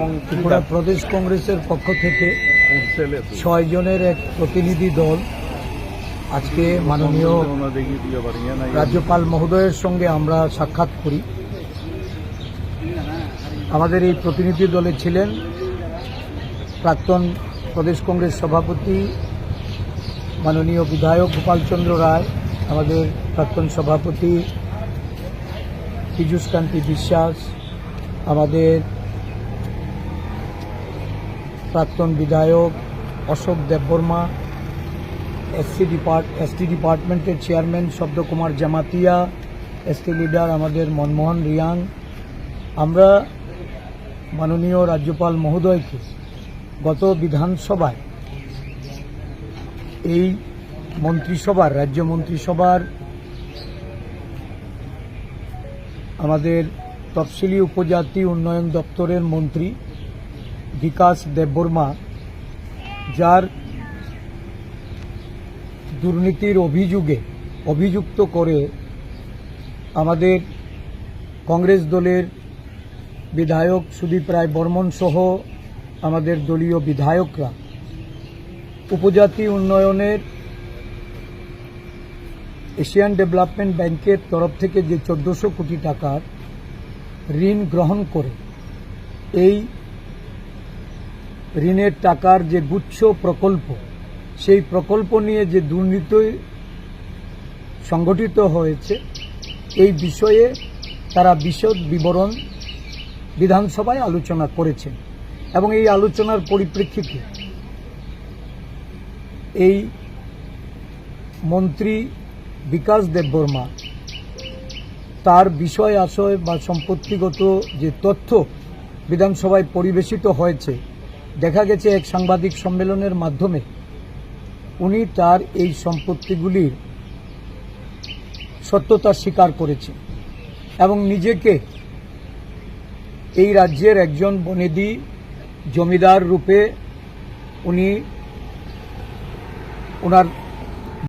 এবং ত্রিপুরা প্রদেশ কংগ্রেসের পক্ষ থেকে ছয় জনের এক প্রতিনিধি দল আজকে মাননীয় রাজ্যপাল মহোদয়ের সঙ্গে আমরা সাক্ষাৎ করি। আমাদের এই প্রতিনিধি দলে ছিলেন প্রাক্তন প্রদেশ কংগ্রেস সভাপতি মাননীয় বিধায়ক গোপালচন্দ্র রায় আমাদের প্রাক্তন সভাপতি পীযূষ কান্তি বিশ্বাস আমাদের প্রাক্তন বিধায়ক Ashok Debbarma SC depart ST ডিপার্টমেন্টের chairman Shabdakumar Jamatia ST leader আমাদের মনমোহন রিয়াং। আমরা মাননীয় রাজ্যপাল মহোদয়কে গত বিধানসভায় এই মন্ত্রিসভার, রাজ্য মন্ত্রিসভার আমাদের তফসিলি উপজাতি উন্নয়ন দপ্তরের মন্ত্রী বিকাশ দেববর্মা, যার দুর্নীতির অভিযোগে অভিযুক্ত করে আমাদের কংগ্রেস দলের বিধায়ক সুদীপ রায় বর্মন সহ আমাদের দলীয় বিধায়করা। উপজাতি উন্নয়নের এশিয়ান ডেভেলপমেন্ট ব্যাংকের তরফ থেকে যে চোদ্দশো কোটি টাকার ঋণ গ্রহণ করে, এই ঋণের টাকার যে গুচ্ছ প্রকল্প, সেই প্রকল্প নিয়ে যে দুর্নীতি সংগঠিত হয়েছে, এই বিষয়ে তারা বিশদ বিবরণ বিধানসভায় আলোচনা করেছেন এবং এই আলোচনার পরিপ্রেক্ষিতে এই মন্ত্রী বিকাশ দেববর্মা তার বিষয় আশয় বা সম্পত্তিগত যে তথ্য বিধানসভায় পরিবেশিত হয়েছে দেখা গেছে এক সাংবাদিক সম্মেলনের মাধ্যমে উনি তার এই সম্পত্তিগুলির সত্যতা স্বীকার করেছেন এবং নিজেকে এই রাজ্যের একজন বনেদি জমিদার রূপে উনি ওনার